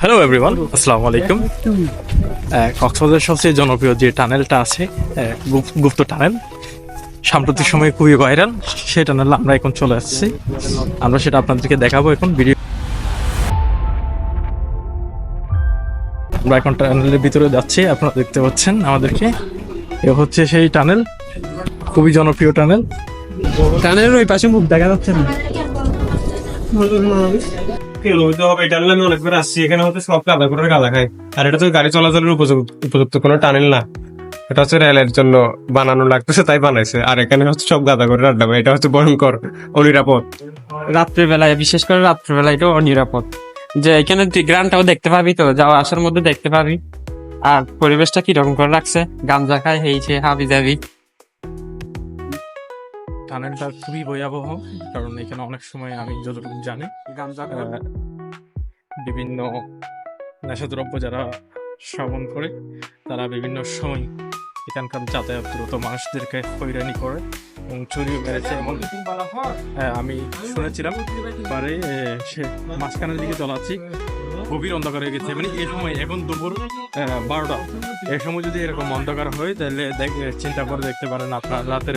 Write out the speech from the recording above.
Hello everyone আসসালামু আলাইকুম আহ, কক্সবাজারের সবচেয়ে জনপ্রিয় যে টানেলটা আছে গুপ্ত টানেল সাম্প্রতিক সময়ে খুবই ভাইরাল সেই টানেল আমরা এখন চলে আসছি। আমরা সেটা আপনাদেরকে দেখাবো এখন ভিডিও আমরা এখন টানেলের ভিতরে যাচ্ছি আপনারা দেখতে পাচ্ছেন আমাদেরকে। এ হচ্ছে সেই টানেল খুবই জনপ্রিয় টানেল। টানেলের ওই পাশে মুখ দেখা যাচ্ছে না। হইতে হবে, এটা আমি অনেকবার আসছি। এখানে হচ্ছে সব কাদা করে কাদা খায়। আর এটা তো গাড়ি চলাচলের উপযুক্ত উপযুক্ত কোনো টানেল না। এটা হচ্ছে রেলের জন্য বানানো লাগতেছে, তাই বানাইছে। আর এখানে হচ্ছে সব গাদা করে আড্ডা। এটা হচ্ছে ভয়ঙ্কর, অনিরাপদ। রাত্রের বেলায় বিশেষ করে রাত্রের বেলায় এটা অনিরাপদ। যে এখানে তুই গ্রামটাও দেখতে পাবি তো, যাওয়া আসার মধ্যে দেখতে পাবি। আর পরিবেশটা কীরকম করে রাখছে? গাঞ্জা খায়, হেইছে হাবি যাবি টানেলটা খুবই ভয়াবহ কারণ এখানে অনেক সময় আমি যতটুকু জানি বিভিন্ন নেশাদ্রব্য যারা শ্রবণ করে তারা বিভিন্ন সময় এখানকার যাতায়াতরত মানুষদেরকে হয়রানি করে এবং চুরি মেরেছে এমন। হ্যাঁ আমি শুনেছিলাম পরে সে মাঝখানের দিকে চলাচ্ছি গভীর অন্ধকার হয়ে গেছে। মানে এই সময় এখন দুপুর বারোটা। এই সময় যদি এরকম অন্ধকার হয় তাহলে দেখ চিন্তা করে দেখতে পারেন আপনার রাতের